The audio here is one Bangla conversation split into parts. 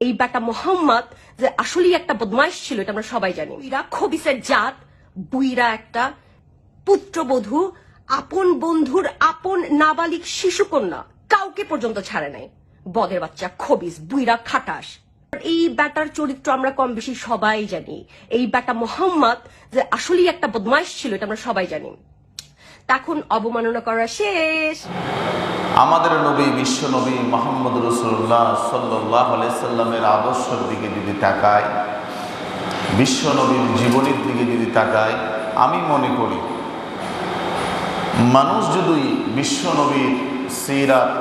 এই বেটা মোহাম্মদ যে আসলেই একটা বদমাইশ ছিল এটা আমরা সবাই জানি। বুইরা খবিসের জাত বুইরা একটা পুত্রবধূ আপন বন্ধুর আপন নাবালিক শিশুকন্যা কাউকে পর্যন্ত ছাড়ে নাই। বদের বাচ্চা খবিস বুইরা খাটাস। এই ব্যাটার চরিত্র আমরা কম বেশি সবাই জানি। এই বেটা মোহাম্মদ যে আসলেই একটা বদমাইশ ছিল এটা আমরা সবাই জানি। তখন অবমাননা করা শেষ। আমাদের নবী, বিশ্ব নবী মোহাম্মদ রসুল্লাহ সাল্লাহ সাল্লামের আদর্শের দিকে যদি তাকায় বিশ্ব নবীর জীবনের দিকে যদি তাকায় আমি মনে করি মানুষ যদি বিশ্ব নবীর সিরাত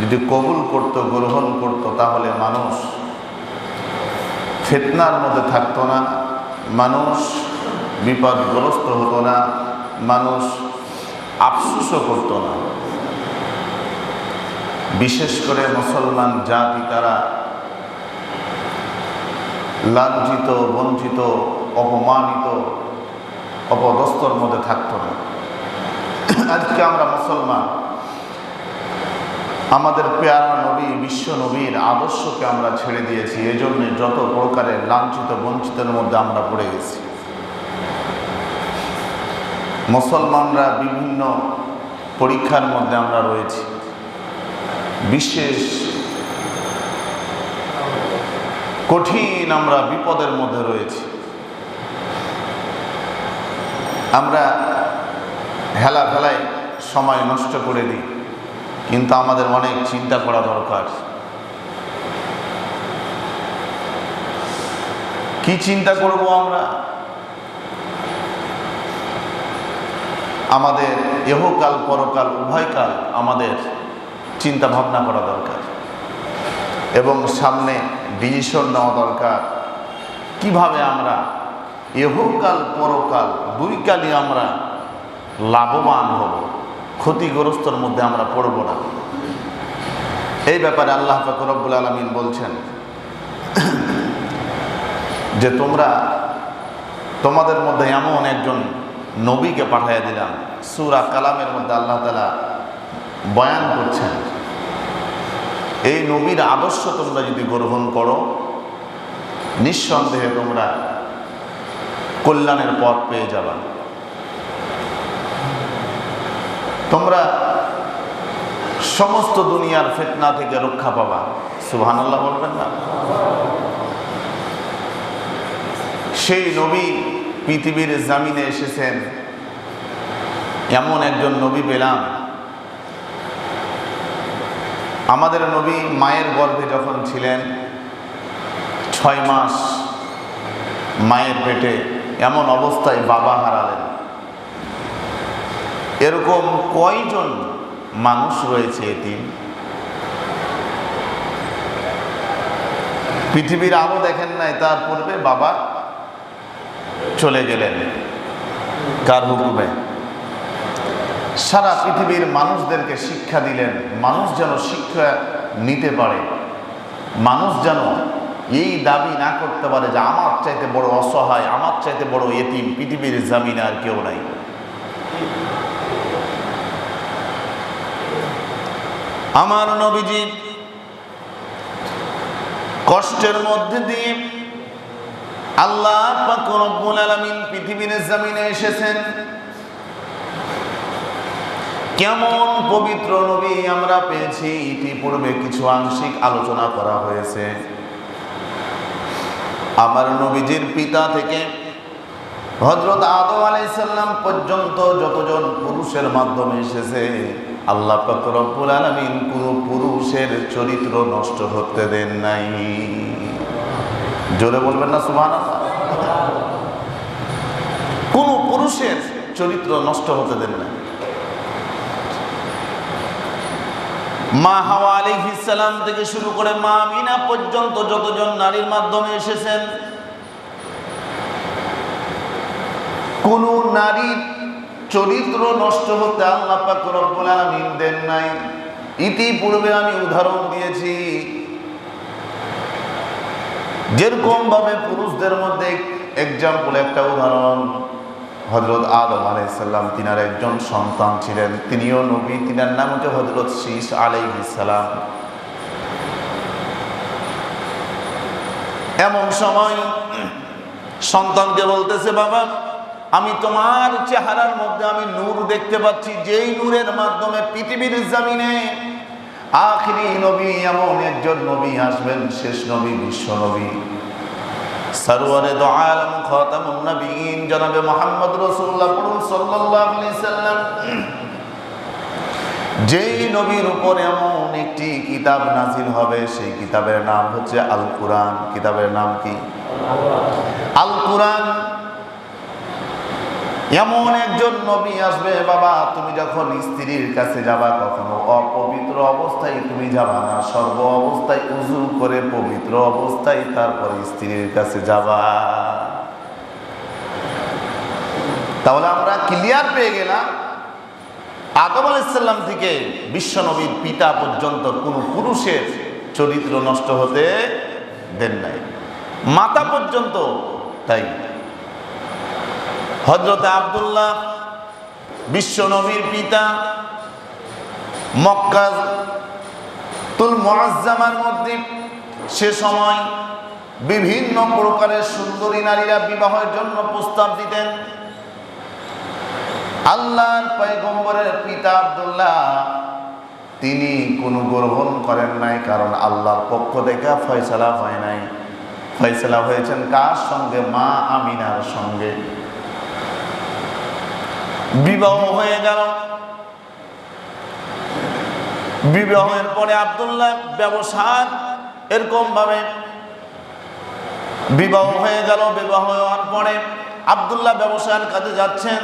যদি কবুল করত, গ্রহণ করত, তাহলে মানুষ ফেতনার মধ্যে থাকতো না, মানুষ বিপদগ্রস্ত হতো না, মানুষ আফসুসও করতো না। বিশেষ করে মুসলমান জাতি তারা লাঞ্ছিত, বঞ্চিত, অপমানিত অপদস্তর মধ্যে থাকতো না। আজকে আমরা মুসলমান, আমাদের পেয়ারা নবী, বিশ্ব নবীর আদর্শকে আমরা ছেড়ে দিয়েছি। এই জন্যে যত প্রকারের লাঞ্ছিত, বঞ্চিতের মধ্যে আমরা পড়ে গেছি। মুসলমানরা বিভিন্ন পরীক্ষার মধ্যে আমরা রয়েছি। বিশেষ কঠিন আমরা বিপদের মধ্যে রয়েছি। আমরা হেলা ফেলায় সময় নষ্ট করে দিই, কিন্তু আমাদের অনেক চিন্তা করা দরকার। কি চিন্তা করব আমরা? আমাদের এহকাল পরকাল, উভয়কাল আমাদের চিন্তা ভাবনা করা দরকার। এবং সামনে ডিসিশন নেওয়া দরকার। কীভাবে আমরা এহকাল পরকাল দুই কালই আমরা লাভবান হব, ক্ষতিগ্রস্তর মধ্যে আমরা পড়ব না। এই ব্যাপারে আল্লাহ ফাকরবুল আলমিন বলছেন যে তোমরা, তোমাদের মধ্যে এমন একজন নবীকে পাঠিয়ে দিলাম। সুরা কালামের মধ্যে আল্লাহ তালা বয়ান করছেন। এই নবীর আদর্শ তোমরা যদি গ্রহণ করো, নিঃসন্দেহে তোমরা কল্যাণের পথ পেয়ে যাবা। তোমরা সমস্ত দুনিয়ার ফেতনা থেকে রক্ষা পাবা। সুহান আল্লাহ বলবেন না? সেই নবী পৃথিবীর জামিনে এসেছেন। এমন একজন নবী পেলাম। আমাদের নবী মায়ের গর্ভে যখন ছিলেন, ছয় মাস মায়ের পেটে এমন অবস্থায় বাবা হারালেন। এরকম কয়জন মানুষ রয়েছে এটি পৃথিবীর আলো দেখেন নাই, তার পূর্বে বাবা চলে গেলেন। কার হুকুমে? সারা পৃথিবীর মানুষদেরকে শিক্ষা দিলেন, মানুষ যেন শিক্ষা নিতে পারে, মানুষ যেন এই দাবি না করতে পারে যে আমার চাইতে বড় অসহায়, আমার চাইতে বড় এতিম, পৃথিবীর জামিন আর কেউ নাই। আমার নবীজি কষ্টের মধ্যে দিয়ে আল্লাহ পৃথিবীর জামিনে এসেছেন। কেমন পবিত্র নবী আমরা পেয়েছি ইতিপূর্বে কিছু আংশিক আলোচনা করা হয়েছে। আমার নবীজির পিতা থেকে হজরত আদম আলাইসাল্লাম পর্যন্ত যতজন পুরুষের মাধ্যমে এসেছে, আল্লাহ পাক রব্বুল আলামিন কোনো পুরুষের চরিত্র নষ্ট হতে দেন নাই। জোরে বলবেন না সুবহান কোন পুরুষের চরিত্র নষ্ট হতে দেন না মা হাওয়া আলাইহিস সালাম থেকে শুরু করে মা মিনা পর্যন্ত যতজন নারীর মাধ্যমে এসেছেন, কোন নারীর চরিত্র নষ্ট হতে আল্লাহ পাক রব্বুল আলামিন দেন নাই। ইতিপূর্বে আমি উদাহরণ দিয়েছি যেরকম ভাবে পুরুষদের মধ্যে এক্সাম্পল একটা উদাহরণ। হজরত আদম আলাইসাল্লাম তিনার একজন সন্তান ছিলেন। তিনিও নবী, তিনার নাম হচ্ছে হজরত শীষ আলাইসালাম এমন সময় সন্তানকে বলতেছে, বাবা, আমি তোমার চেহারার মধ্যে আমি নূর দেখতে পাচ্ছি। যেই নূরের মাধ্যমে পৃথিবীর জামিনে আখিরি নবী, এমন একজন নবী আসবেন, শেষ নবী, বিশ্ব নবী। সরওয়ারে দো আলম খতামুন নবীন, জনাবে মোহাম্মদ রাসূলুল্লাহ পড়ুন সাল্লাল্লাহু আলাইহি সাল্লাম। যেই নবীর উপর এমন একটি কিতাব নাজিল হবে, সেই কিতাবের নাম হচ্ছে আল কোরআন কিতাবের নাম কি? আল কোরআন এমন একজন নবী আসবে, বাবা, তুমি যখন স্ত্রীর কাছে যাবা, কখনো অপবিত্র অবস্থায় তুমি যাবা না, সর্ব অবস্থায় উজু করে পবিত্র অবস্থায় তারপরে স্ত্রীর কাছে যাবা। তাহলে আমরা ক্লিয়ার পেয়ে গেলাম, আদম আলাইসাল্লাম থেকে বিশ্বনবীর পিতা পর্যন্ত কোনো পুরুষের চরিত্র নষ্ট হতে দেন নাই। মাতা পর্যন্ত তাই। হজরত আবদুল্লাহ বিশ্বনবীর পিতা মক্কা তুল মুআজ্জামার মধ্যে সে সময় বিভিন্ন প্রকারের সুন্দরী নারীরা বিবাহের জন্য প্রস্তাব দিতেন। আল্লাহর পয়গম্বরের পিতা আব্দুল্লাহ তিনি কোনো গ্রহণ করেন নাই, কারণ আল্লাহর পক্ষ থেকে ফয়সালা হয় নাই। ফয়সালা হয়েছেন কার সঙ্গে? মা আমিনার সঙ্গে। বিবাহ হয়ে গেল। বিবাহের পরে আব্দুল্লাহ ব্যবসার এরকম ভাবে বিবাহ হয়ে গেল। বিবাহ হওয়ার পরে আব্দুল্লাহ ব্যবসার কাজে যাচ্ছেন।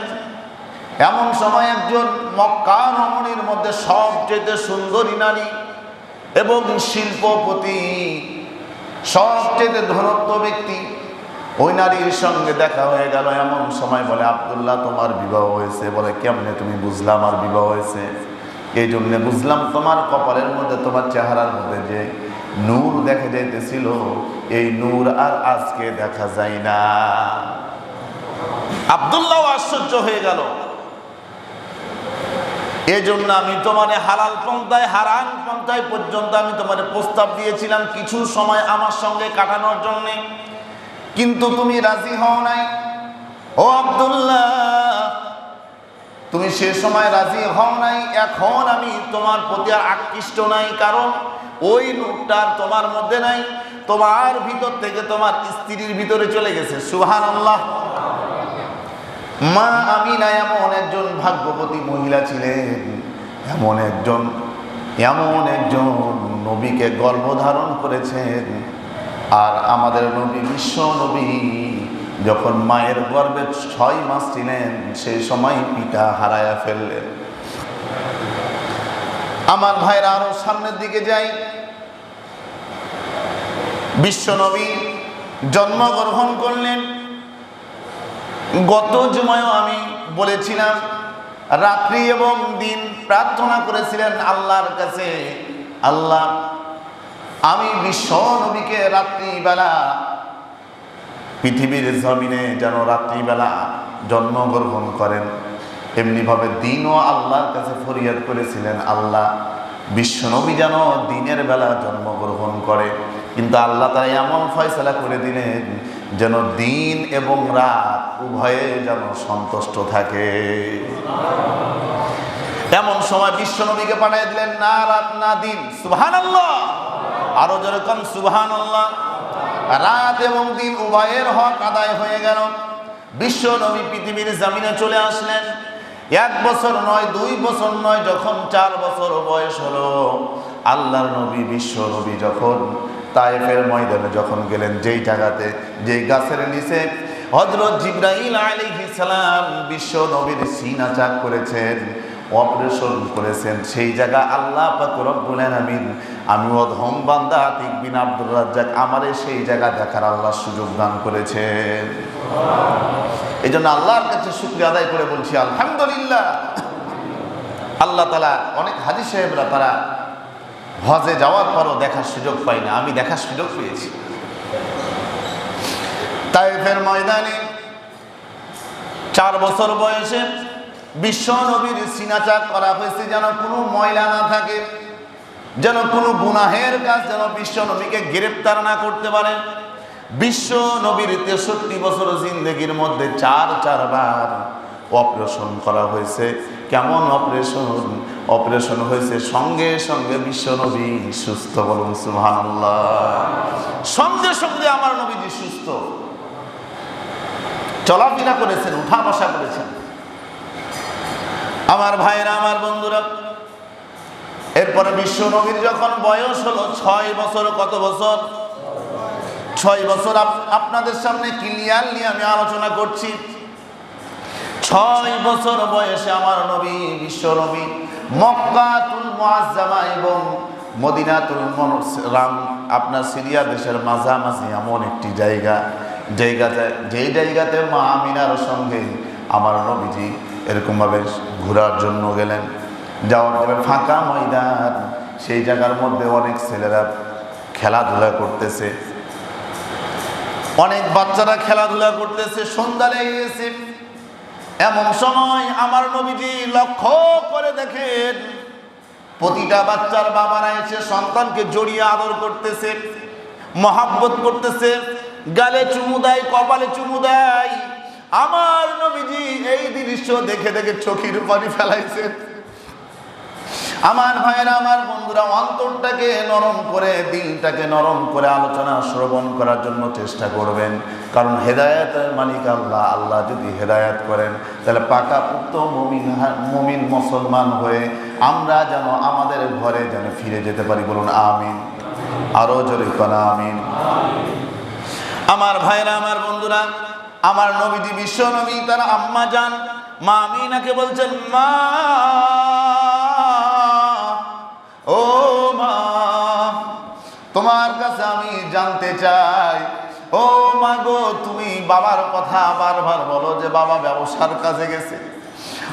এমন সময় একজন মক্কা রমণীর মধ্যে সবচেয়ে সুন্দরী নারী এবং শিল্পপতি, সবচেয়ে ধনত্ব ব্যক্তি ওই নারীর সঙ্গে দেখা হয়ে গেল, এমন সময় বলে, আবদুল্লাহ, তোমার বিবাহ হয়েছে। বলে, কেমনে তুমি বুঝলাম আমার বিবাহ হয়েছে? এই জন্য বুঝলাম, তোমার কপালের মধ্যে, তোমার চেহারার মধ্যে যে নূর দেখা যাইতেছিল, এই নূর আর আজকে দেখা যায় না। আবদুল্লাহ আশ্চর্য হয়ে গেল। এই জন্য আমি তোমার হালাল পন্থায় হারান পন্থায় পর্যন্ত আমি তোমার প্রস্তাব দিয়েছিলাম, কিছু সময় আমার সঙ্গে কাটানোর জন্যে। কিন্তু তুমি রাজি হও নাই। ও আব্দুল্লাহ, তুমি সে সময় রাজি হও নাই। এখন আমি তোমার প্রতি আর আকৃষ্ট নাই, কারণ ওই নূরটার তোমার মধ্যে নাই। তোমার ভিতর থেকে তোমার স্ত্রীর ভিতরে চলে গেছে। সুহান আল্লাহ মা আমি আমিনা এমন একজন ভাগ্যবতী মহিলা ছিলেন। এমন একজন এমন একজন নবীকে গর্ভধারণ করেছেন। আর আমাদের নবী, বিশ্ব নবী, যখন মায়ের গর্ভে ছয় মাস ছিলেন, সেই সময় পিতা হারায়া ফেললেন। আমার ভাইরা আরও সামনের দিকে যাই। বিশ্ব নবী জন্মগ্রহণ করলেন। গত জুমায়ও আমি বলেছিলাম, রাত্রি এবং দিন প্রার্থনা করেছিলেন আল্লাহর কাছে। আল্লাহ আমি বিশ্ব নবীকে রাত্রিবেলা, পৃথিবীর জমিনে যেন রাত্রিবেলা জন্মগ্রহণ করেন। এমনিভাবে দিনও আল্লাহর কাছে ফরিয়াদ করেছিলেন, আল্লাহ বিশ্বনবী যেন দিনের বেলা জন্মগ্রহণ করে। কিন্তু আল্লাহ তারা এমন ফয়সলা করে দিলেন যেন দিন এবং রাত উভয়ে যেন সন্তুষ্ট থাকে। এমন সময় বিশ্বনবীকে পাঠিয়ে দিলেন, না রাত, না দিন। সুবহান আল্লাহ আরও যেরকম সুবহান আল্লাহ রাত এবং দিন উভয়ের হক আদায় হয়ে গেল। বিশ্ব নবী পৃথিবীর জামিনে চলে আসলেন। এক বছর নয়, দুই বছর নয়, যখন চার বছর বয়স হলো, আল্লাহর নবী, বিশ্ব নবী যখন তায়েফের ময়দানে যখন গেলেন, যেই জায়গাতে, যেই গাছের নিচে হজরত জিব্রাহিল আলাইহিস সালাম বিশ্ব নবীর সিনা চাক করেছেন। অপারেশন করেছেন। সেই জায়গা আল্লাহ রব্বুল আলামিন। আমি অধম বান্দা আতিক বিন আব্দুর রাজ্জাক আমারে সেই জায়গা দেখার আল্লাহ সুযোগ দান করেছেন। এই জন্য আল্লাহর কাছে শুক্রিয়া আদায় করে বলছি, আলহামদুলিল্লাহ। আল্লাহ তালা অনেক হাজি সাহেবরা তারা হজে যাওয়ার পরও দেখার সুযোগ পাই না। আমি দেখার সুযোগ পেয়েছি। তাইফের ময়দানে চার বছর বয়সে বিশ্ব নবীর সিনাচাক করা হয়েছে যেন কোনো ময়লা না থাকে, যেন কোনো গুনাহের কাজ যেন বিশ্ব নবীকে গ্রেপ্তার না করতে পারে। বিশ্ব নবীর তেষট্টি বছর জিন্দগির মধ্যে চার, চারবার অপারেশন করা হয়েছে। কেমন অপারেশন? অপারেশন হয়েছে সঙ্গে সঙ্গে বিশ্ব নবী সুস্থ বলুন, সুবহানাল্লাহ। সঙ্গে সঙ্গে আমার নবীজি সুস্থ। চলাফেরা করেছেন, উঠা বসা করেছেন। আমার ভাইরা আমার বন্ধুরা, এরপরে বিশ্ব নবীর যখন বয়স হলো, ছয় বছর, কত বছর? ছয় বছর। আপ- আপনাদের সামনে ক্লিয়ারলি আমি আলোচনা করছি। ছয় বছর বয়সে আমার নবী, বিশ্ব নবী, মক্কাতুল মুআজ্জামা এবং মদিনাতুল রাম, আপনার সিরিয়া দেশের মাঝামাঝি এমন একটি জায়গা। জায়গাতে, যেই জায়গাতে মা আমিনার সঙ্গে আমার নবীজি এরকমভাবে ঘোরার জন্য গেলেন। যাওয়ার পরে ফাঁকা ময়দান, সেই জায়গার মধ্যে অনেক ছেলেরা খেলাধুলা করতেছে। অনেক বাচ্চারা খেলাধুলা করতেছে সন্ধ্যা লেগে গেছে এমন সময় আমার নবীজি লক্ষ্য করে দেখেন, প্রতিটা বাচ্চার বাবারা এসে সন্তানকে জড়িয়ে আদর করতেছে, মহাব্বত করতেছে, গালে চুমু দেয়, কপালে চুমু দেয়। আমার নবীজি এই দৃশ্য দেখে দেখে চোখের পানি ফেলাইছে। আমার ভাইয়েরা, আমার বন্ধুরা, অন্তরটাকে নরম করে, দিলটাকে নরম করে আলোচনা শ্রবণ করার জন্য চেষ্টা করবেন। কারণ হেদায়াতের মালিক আল্লাহ আল্লাহ যদি হেদায়াত করেন, তাহলে পাকা পুক্ত মমিন মমিন মুসলমান হয়ে আমরা যেন আমাদের ঘরে যেন ফিরে যেতে পারি। বলুন, আমিন। আরও জোরে আমিন। আমার ভাইয়েরা, আমার বন্ধুরা আমার নবীজি বিশ্ব নবী, তারা আম্মা যান মা আমিনাকে বলছেন, মা, ও মা, তোমার কাছে আমি জানতে চাই। ও মা গো, তুমি বাবার কথা বারবার বলো যে বাবা ব্যবসার কাজে গেছে।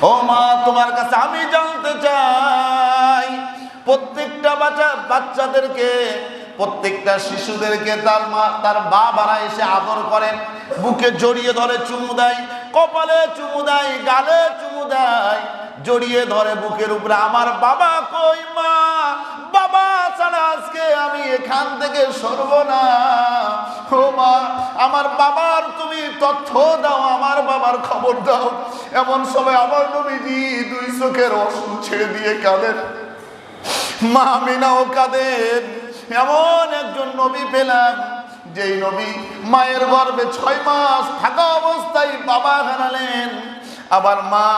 ও মা, তোমার কাছে আমি জানতে চাই, প্রত্যেকটা বাচ্চা বাচ্চাদেরকে প্রত্যেকটা শিশুদেরকে তার মা, তার বাবারা এসে আদর করেন বুকে জড়িয়ে ধরে চুমু দেয়, কপালে চুমু দেয়, গালে চুমু দেয়, জড়িয়ে ধরে বুকের উপরে, আমার বাবা কই মা? বাবা ছাড়া আজকে আমি এখান থেকে সরব না। ও মা, আমার বাবার তুমি তথ্য দাও, আমার বাবার খবর দাও। এমন সময় আমার নবীজি দুই চোখের অসুখ ছেড়ে দিয়ে কাঁদেন। মা মিনাও কাঁদেন। এমন একজন নবী পেলাম, যেই নবী মায়ের গর্ভে ছয় মাস থাকা অবস্থায় বাবা হারালেন আবার মা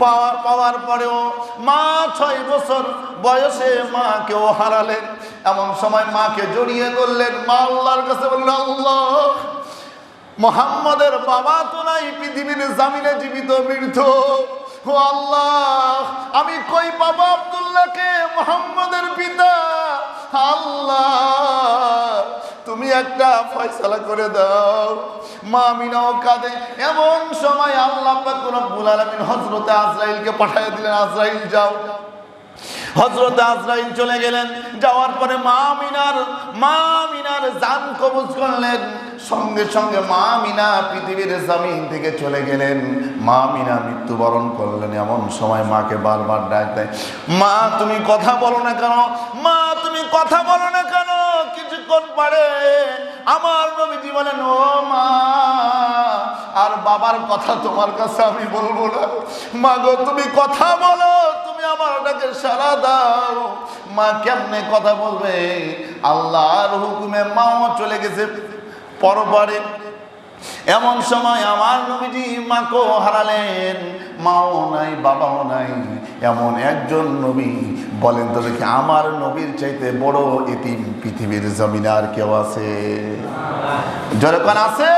পাওয়ার পাওয়ার পরেও মা ছয় বছর বয়সে মাকেও হারালেন। এমন সময় মাকে জড়িয়ে করলেন মা আল্লাহর কাছে বললেন, আল্লাহ, মোহাম্মদের বাবা তো নাই, পৃথিবীর জামিনে জীবিত মৃত আল্লাহ, আমি কই বাবা আবদুল্লাহকে? মোহাম্মদের পিতা। আল্লাহ, তুমি একটা ফয়সালা করে দাও। মা মিনাও কাঁদে। এমন সময় আল্লাহ কোন রব্বুল আলামিন হযরতে আজরাইলকে পাঠিয়ে দিলেন, আজরাইল যাও। হজরত আজরাইল চলে গেলেন। যাওয়ার পরে মা মিনার মা মিনার জান কবজ করলেন। সঙ্গে সঙ্গে মা মিনা পৃথিবীর জমিন থেকে চলে গেলেন। মা মিনা মৃত্যুবরণ করলেন এমন সময় মাকে বারবার ডাক দেয়, মা, তুমি কথা বলো না কেন? মা, তুমি কথা বলো না কেন? কিছুক্ষণ পরে আমার নবীজি বলেন, ও মা, আর বাবার কথা তোমার কাছে আমি বলব না। মা গো, তুমি কথা বলো আমার ওটাকে সারা দাও। মা কেমনে কথা বলবে? আল্লাহর হুকুমে মাও চলে গেছে। পরপরে এমন সময় আমার নবীজি মাকেও হারালেন। মাও নাই, বাবাও নাই। এমন একজন নবী বলেন তো আমার নবীর চাইতে বড় এতিম পৃথিবীর জমিনে আর কেউ আছে? জনগণ আছে?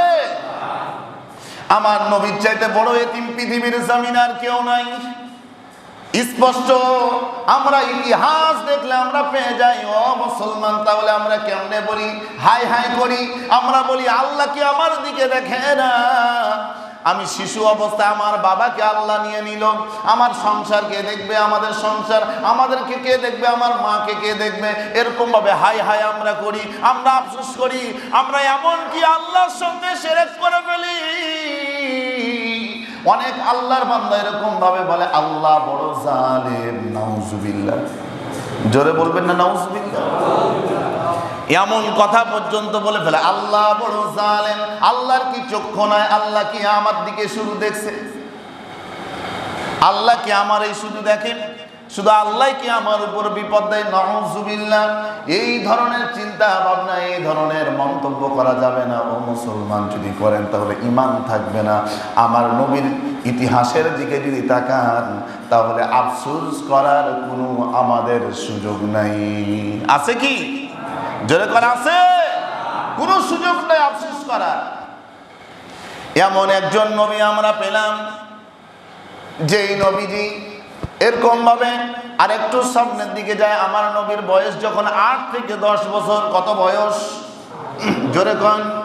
আমার নবীর চাইতে বড় এতিম পৃথিবীর জমিন আর কেউ নাই। স্পষ্ট, আমরা ইতিহাস দেখলে আমরা পেয়ে যাই। ও মুসলমান, তাহলে আমরা কেমনে বলি? হাই হাই করি। আমরা বলি, আল্লাহ কি আমার দিকে দেখে না? আমি শিশু অবস্থায় আমার বাবাকে আল্লাহ নিয়ে নিল। আমার সংসার কে দেখবে? আমাদের সংসার। আমাদেরকে কে দেখবে? আমার মাকে কে দেখবে? এরকম ভাবে হাই হাই আমরা করি। আমরা আফসোস করি। আমরা এমন কি আল্লাহর সঙ্গে সেরেক করে ফেলি। অনেক আল্লাহর বান্দা এরকম ভাবে বলে, আল্লাহ বড় জালেম, নাউজুবিল্লাহ। জোরে বলবেন না, নাউজুবিল্লাহ। এমন কথা পর্যন্ত বলে ফেলে, আল্লাহ বড় জালেম, আল্লাহর কি চক্ষু নয় আল্লাহ কি আমার দিকে শুরু দেখছে? আল্লাহ কি আমার এই শুধু দেখেন? শুধু আল্লাহ কি আমার উপর বিপদ দেয় নজুবিল্লাহ এই ধরনের চিন্তা ভাবনা এই ধরনের মন্তব্য করা যাবে না। ও মুসলমান, যদি করেন তাহলে ইমান থাকবে না। আমার নবীর ইতিহাসের দিকে যদি তাকান, তাহলে আফসোস করার কোনো আমাদের সুযোগ নাই। আছে কি? জোরে করা আছে? কোনো সুযোগ নাই আফসোস করার। এমন একজন নবী আমরা পেলাম, যেই নবীজি এরকম ভাবে আরেকটু সামনের দিকে যায়। আমার নবীর বয়স যখন আট থেকে দশ বছর, কত বয়স? জোরে কন।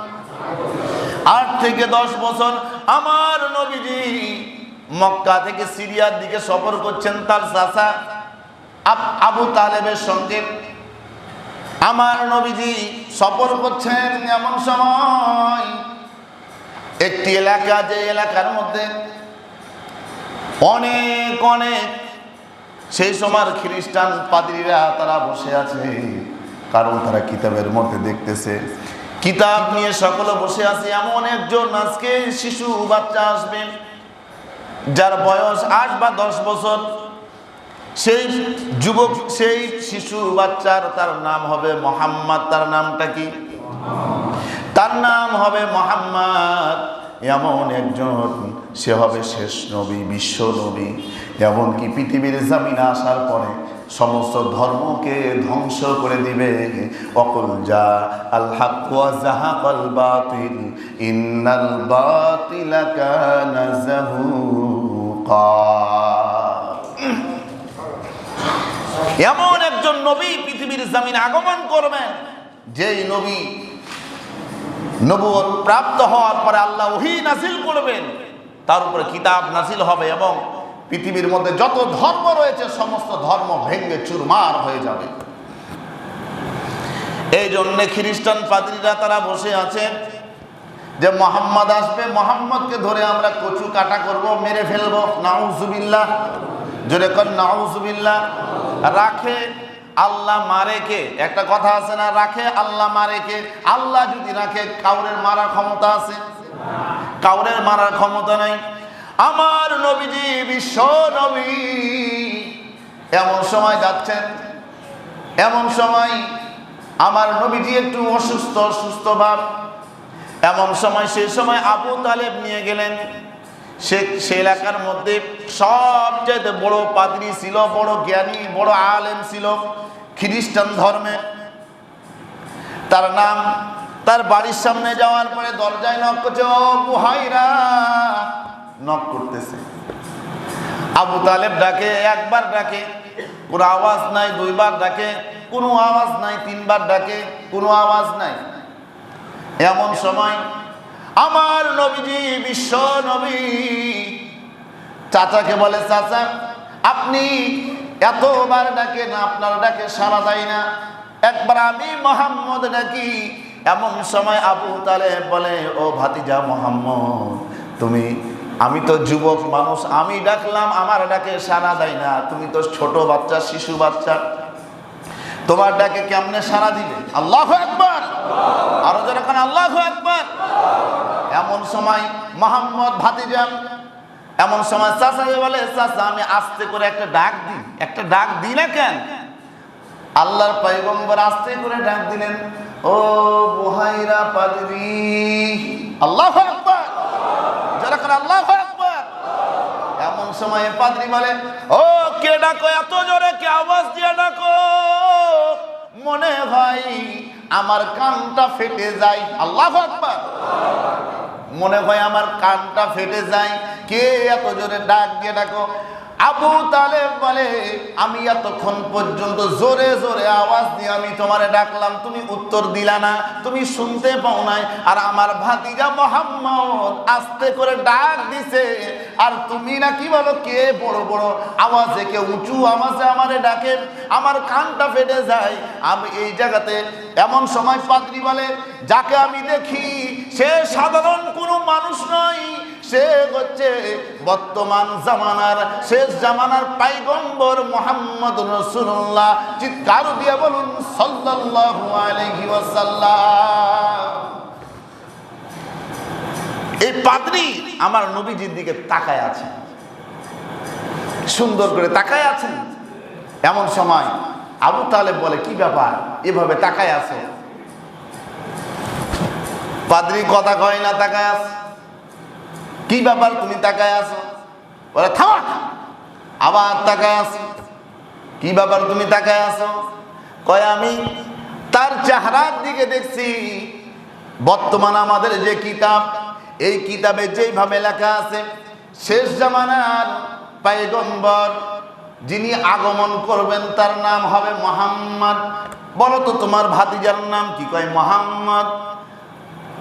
আট থেকে দশ বছর। আমার নবীজি মক্কা থেকে সিরিয়ার দিকে সফর করছেন তার আব- আবু তালেবের সঙ্গে। আমার নবীজি সফর করছেন এমন সময়। একটি এলাকা, যে এলাকার মধ্যে অনেক অনেক। সেই সময় খ্রিস্টান পাদ্রীরা তারা বসে আছে। কারণ তারা কিতাবের মধ্যে দেখতেছে। কিতাব নিয়ে সকলে বসে আছে। এমন একজন আজকে শিশু, বাচ্চা আসবেন যার বয়স আট বা দশ বছর। সেই যুবক, সেই শিশু, বাচ্চার তার নাম হবে মোহাম্মদ। তার নামটা কি? তার নাম হবে মোহাম্মদ। এমন একজন, সে হবে শেষ নবী, বিশ্ব নবী। এমনকি পৃথিবীর জামিনে আসার পরে সমস্ত ধর্মকে ধ্বংস করে দিবে। অকল যা আল হাক ওয়া জাহাকাল বাতিল, ইন্নাল এমন একজন নবী পৃথিবীর জামিনে আগমন করবেন, যেই নবী নবুয়ত প্রাপ্ত হওয়ার পরে আল্লাহ ওহি নাসিল করবেন। তার উপরে কিতাব নাসিল হবে এবং পৃথিবীর মধ্যে যত ধর্ম রয়েছে, সমস্ত ধর্ম ভেঙ্গে চুরমার হয়ে যাবে। এই জন্যে খ্রিস্টান পাদ্রীরা তারা বসে আছেন যে মোহাম্মদ আসবে, মোহাম্মদকে ধরে আমরা কচু কাটা করব, মেরে ফেলব। নাউজুবিল্লাহ। জোরে কর নাউজুবিল্লাহ। রাখে আল্লাহ মারে কে? একটা কথা আছে না, রাখে আল্লাহ মারে কে? আল্লাহ যদি রাখে, কাউরের মারার ক্ষমতা আছে? কাউরের মারার ক্ষমতা নাই। আমার নবীজি, বিশ্ব নবী, এমন সময় যাচ্ছেন। এমন সময় আমার নবীজি একটু অসুস্থ অসুস্থ ভাব। এমন সময় সেই সময় আবু তালেব নিয়ে গেলেন। সে সে এলাকার মধ্যে সবচেয়ে বড় পাদ্রী ছিল, বড় জ্ঞানী, বড় আলেম ছিল, খ্রিস্টান ধর্মে। তার নাম, তার বাড়ির সামনে যাওয়ার পরে দরজায় নক করছে, ও বুহাইরা! নক করতেছে। আবু তালেব ডাকে, একবার ডাকে, কোনো আওয়াজ নাই, দুইবার ডাকে, কোনো আওয়াজ নাই, তিনবার ডাকে, কোনো আওয়াজ নাই। এমন সময় আমার নবীজি, বিশ্ব নবী। চাচাকে বলে, চাচা, আপনি এতবার ডাকে না আপনার ডাকে সারা যায় না। একবার আমি মোহাম্মদ ডাকি। এমন সময় আবু তালে বলে, ও ভাতিজা মোহাম্মদ, তুমি, আমি তো যুবক মানুষ, আমি ডাকলাম, আমার ডাকে সারা দেয় না। তুমি তো ছোট বাচ্চা, শিশু বাচ্চা। তোমার ডাকে কেমনে সারা দিবে আল্লাহ একবার আরও যেরকম আল্লাহ একবার এমন সময় মোহাম্মদ ভাতিজা, এমন সময় চাচাকে বলে, চাচা, আমি আস্তে করে একটা ডাক দিই। একটা ডাক দিই না কেন? আল্লাহর পয়গম্বর আস্তে করে ডাক দিলেন, ও বুহাইরা পাদরি আল্লাহ একবার যেরকম আল্লাহ একবার এমন সময় পাদ্রি বলে, ও কে ডাকো, এত জোরে কে আওয়াজ দিয়ে ডাকো? মনে হয় আমার কানটা ফেটে যায়। আল্লাহ মনে হয় আমার কানটা ফেটে যায়। কে এত জোরে ডাক দিয়ে ডাকো? আবু তালেব বলে, আমি এতক্ষণ পর্যন্ত জোরে জোরে আওয়াজ দিয়ে আমি তোমারে ডাকলাম, তুমি উত্তর দিলা না, তুমি শুনতে পাও নাই। আর আমার ভাতিজা মোহাম্মদ আস্তে করে ডাক দিছে, আর তুমি না কি বলো কে বড় বড় আওয়াজে, কে উঁচু আওয়াজে আমারে ডাকে? আমার কানটা ফেটে যায়। আমি এই জায়গাতে এমন সময় পাত্রী বলে, যাকে আমি দেখি, সে সাধারণ কোনো মানুষ নয়। সে হচ্ছে বর্তমান জামানার শেষ জামানার পাইগম্বর মোহাম্মদ রসুল্লাহ। চিৎকার দিয়ে বলুন এই পাদ্রী আমার নবীজির দিকে তাকায় আছে। সুন্দর করে তাকায় আছেন এমন সময় আবু তালেব বলে, কি ব্যাপার? এভাবে তাকায় আছে? পাদ্রী কথা কয় না, তাকায় আছে। কি ব্যাপার তুমি তাকায় আছো? বলে, থামা। আবার তাকায় আছো। কি ব্যাপার তুমি তাকায় আছো? কয়, আমি তার চেহারার দিকে দেখছি। বর্তমান আমাদের যে কিতাব, এই কিতাবে যেইভাবে লেখা আছে, শেষ জামানার পায়গম্বর যিনি আগমন করবেন, তার নাম হবে মোহাম্মদ। বলো তো তোমার ভাতিজার নাম কি? কয়, মোহাম্মদ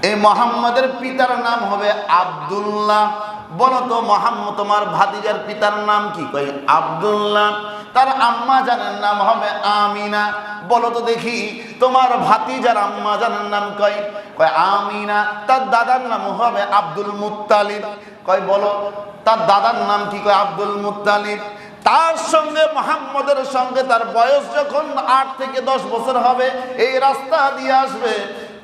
এই মোহাম্মদের পিতার নাম হবে আব্দুল্লাহ। বলো তো মোহাম্মদ, তোমার ভাতিজার পিতার নাম কি? কই, আব্দুল্লাহ। তার আম্মা জানের নাম হবে আমিনা। বলো তো দেখি, তোমার ভাতিজার আম্মা জানের নাম কয় কয় আমিনা। তার দাদার নাম হবে আব্দুল মুত্তালিব। কয় বলো, তার দাদার নাম কি? কয় আব্দুল মুত্তালিব। তার সঙ্গে, মোহাম্মদের সঙ্গে তার বয়স যখন আট থেকে দশ বছর হবে, এই রাস্তা দিয়ে আসবে।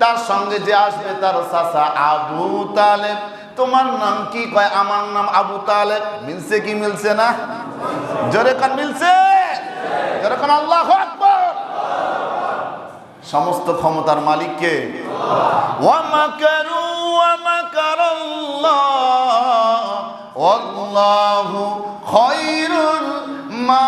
তার সঙ্গে যে আসবে তার চাষা আবু তালেব। তোমার নাম কি? কয়, আমার নাম আবু তালেব। মিলছে কি মিলছে না? জোরে কান, মিলছে? জোরে কান, আল্লাহ সমস্ত ক্ষমতার মালিককে ওয়ামাকারু মা